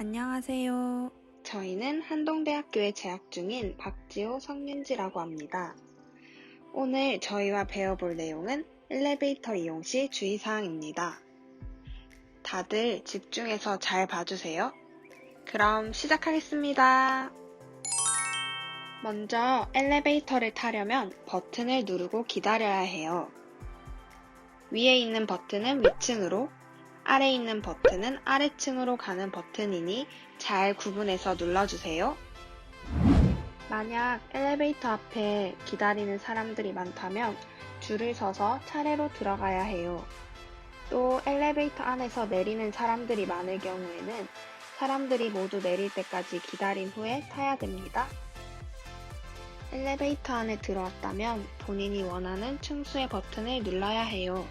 안녕하세요. 저희는 한동대학교에 재학 중인 박지호, 성윤지라고 합니다. 오늘 저희와 배워볼 내용은 엘리베이터 이용 시 주의사항입니다. 다들 집중해서 잘 봐주세요. 그럼 시작하겠습니다. 먼저 엘리베이터를 타려면 버튼을 누르고 기다려야 해요. 위에 있는 버튼은 위층으로, 아래 있는 버튼은 아래층으로 가는 버튼이니 잘 구분해서 눌러주세요. 만약 엘리베이터 앞에 기다리는 사람들이 많다면 줄을 서서 차례로 들어가야 해요. 또 엘리베이터 안에서 내리는 사람들이 많을 경우에는 사람들이 모두 내릴 때까지 기다린 후에 타야 됩니다. 엘리베이터 안에 들어왔다면 본인이 원하는 층수의 버튼을 눌러야 해요.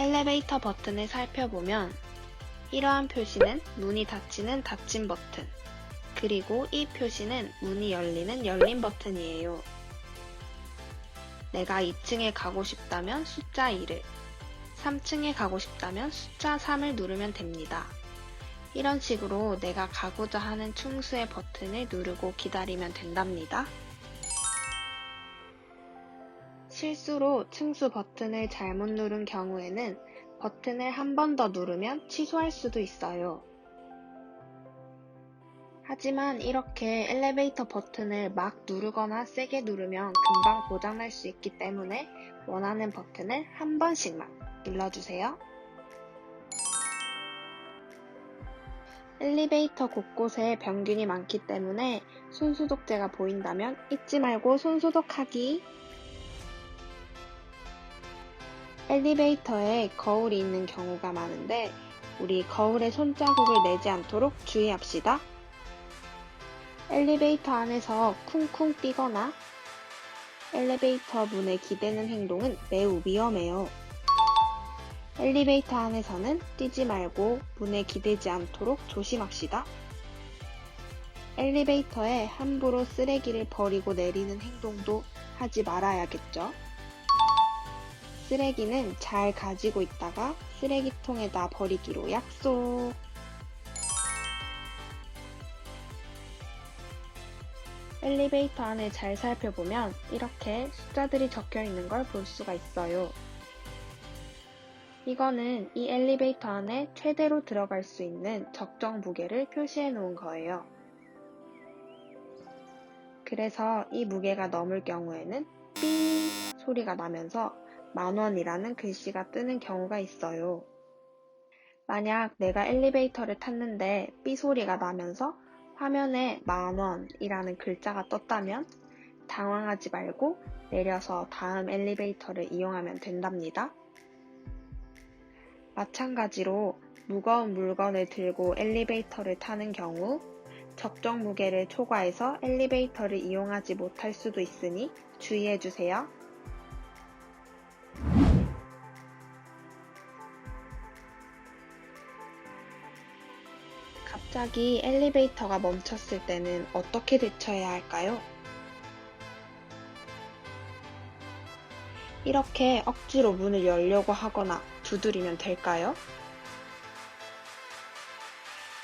엘리베이터 버튼을 살펴보면 이러한 표시는 문이 닫히는 닫힌 버튼, 그리고 이 표시는 문이 열리는 열린 버튼이에요. 내가 2층에 가고 싶다면 숫자 2를, 3층에 가고 싶다면 숫자 3을 누르면 됩니다. 이런 식으로 내가 가고자 하는 층수의 버튼을 누르고 기다리면 된답니다. 실수로 층수 버튼을 잘못 누른 경우에는 버튼을 한 번 더 누르면 취소할 수도 있어요. 하지만 이렇게 엘리베이터 버튼을 막 누르거나 세게 누르면 금방 고장날 수 있기 때문에 원하는 버튼을 한 번씩만 눌러주세요. 엘리베이터 곳곳에 병균이 많기 때문에 손소독제가 보인다면 잊지 말고 손소독하기. 엘리베이터에 거울이 있는 경우가 많은데 우리 거울에 손자국을 내지 않도록 주의합시다. 엘리베이터 안에서 쿵쿵 뛰거나 엘리베이터 문에 기대는 행동은 매우 위험해요. 엘리베이터 안에서는 뛰지 말고 문에 기대지 않도록 조심합시다. 엘리베이터에 함부로 쓰레기를 버리고 내리는 행동도 하지 말아야겠죠. 쓰레기는 잘 가지고 있다가 쓰레기통에다 버리기로 약속. 엘리베이터 안을 잘 살펴보면 이렇게 숫자들이 적혀 있는 걸 볼 수가 있어요. 이거는 이 엘리베이터 안에 최대로 들어갈 수 있는 적정 무게를 표시해 놓은 거예요. 그래서 이 무게가 넘을 경우에는 삐 소리가 나면서 만원이라는 글씨가 뜨는 경우가 있어요. 만약 내가 엘리베이터를 탔는데 삐 소리가 나면서 화면에 만원이라는 글자가 떴다면 당황하지 말고 내려서 다음 엘리베이터를 이용하면 된답니다. 마찬가지로 무거운 물건을 들고 엘리베이터를 타는 경우 적정 무게를 초과해서 엘리베이터를 이용하지 못할 수도 있으니 주의해 주세요. 갑자기 엘리베이터가 멈췄을 때는 어떻게 대처해야 할까요? 이렇게 억지로 문을 열려고 하거나 두드리면 될까요?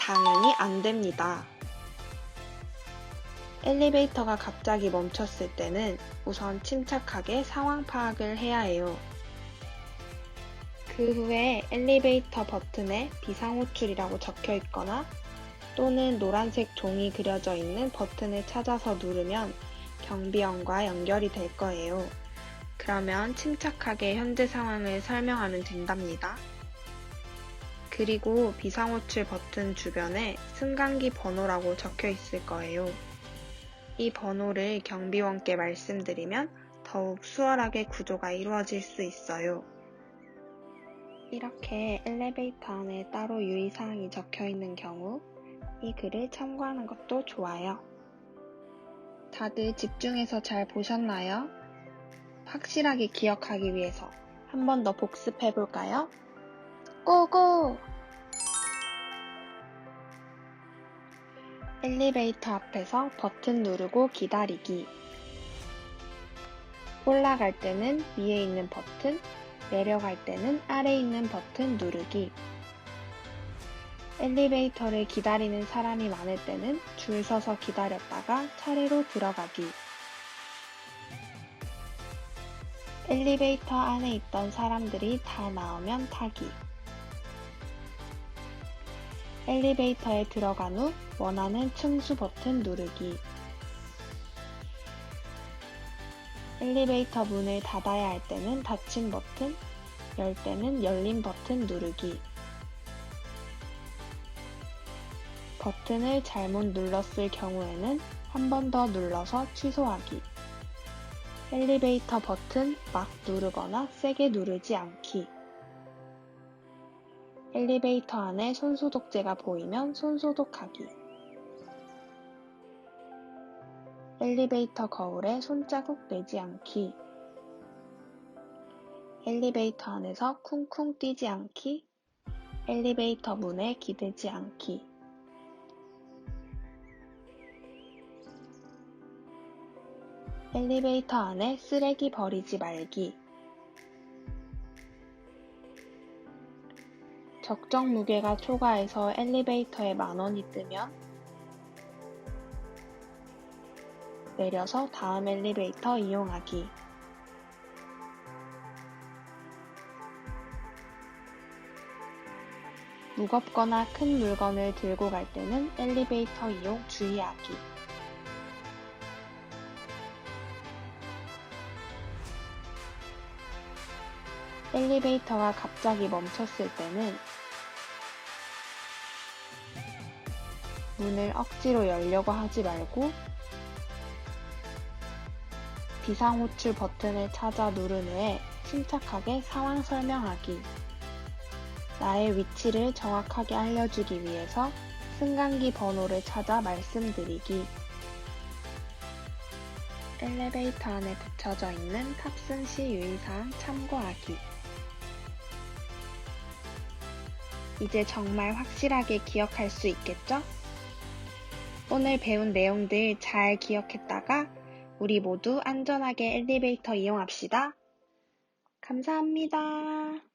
당연히 안 됩니다. 엘리베이터가 갑자기 멈췄을 때는 우선 침착하게 상황 파악을 해야 해요. 그 후에 엘리베이터 버튼에 비상호출이라고 적혀 있거나 또는 노란색 종이 그려져 있는 버튼을 찾아서 누르면 경비원과 연결이 될 거예요. 그러면 침착하게 현재 상황을 설명하면 된답니다. 그리고 비상호출 버튼 주변에 승강기 번호라고 적혀 있을 거예요. 이 번호를 경비원께 말씀드리면 더욱 수월하게 구조가 이루어질 수 있어요. 이렇게 엘리베이터 안에 따로 유의사항이 적혀 있는 경우 이 글을 참고하는 것도 좋아요. 다들 집중해서 잘 보셨나요? 확실하게 기억하기 위해서 한 번 더 복습해 볼까요? 고고! 엘리베이터 앞에서 버튼 누르고 기다리기. 올라갈 때는 위에 있는 버튼, 내려갈 때는 아래 있는 버튼 누르기. 엘리베이터를 기다리는 사람이 많을 때는 줄 서서 기다렸다가 차례로 들어가기. 엘리베이터 안에 있던 사람들이 다 나오면 타기. 엘리베이터에 들어간 후 원하는 층수 버튼 누르기. 엘리베이터 문을 닫아야 할 때는 닫힌 버튼, 열 때는 열린 버튼 누르기. 버튼을 잘못 눌렀을 경우에는 한 번 더 눌러서 취소하기. 엘리베이터 버튼 막 누르거나 세게 누르지 않기. 엘리베이터 안에 손소독제가 보이면 손소독하기. 엘리베이터 거울에 손자국 내지 않기. 엘리베이터 안에서 쿵쿵 뛰지 않기. 엘리베이터 문에 기대지 않기. 엘리베이터 안에 쓰레기 버리지 말기. 적정 무게가 초과해서 엘리베이터에 만 원이 뜨면 내려서 다음 엘리베이터 이용하기. 무겁거나 큰 물건을 들고 갈 때는 엘리베이터 이용 주의하기. 엘리베이터가 갑자기 멈췄을 때는 문을 억지로 열려고 하지 말고 비상호출 버튼을 찾아 누른 후에 침착하게 상황 설명하기. 나의 위치를 정확하게 알려주기 위해서 승강기 번호를 찾아 말씀드리기. 엘리베이터 안에 붙여져 있는 탑승 시 유의사항 참고하기. 이제 정말 확실하게 기억할 수 있겠죠? 오늘 배운 내용들 잘 기억했다가 우리 모두 안전하게 엘리베이터 이용합시다. 감사합니다.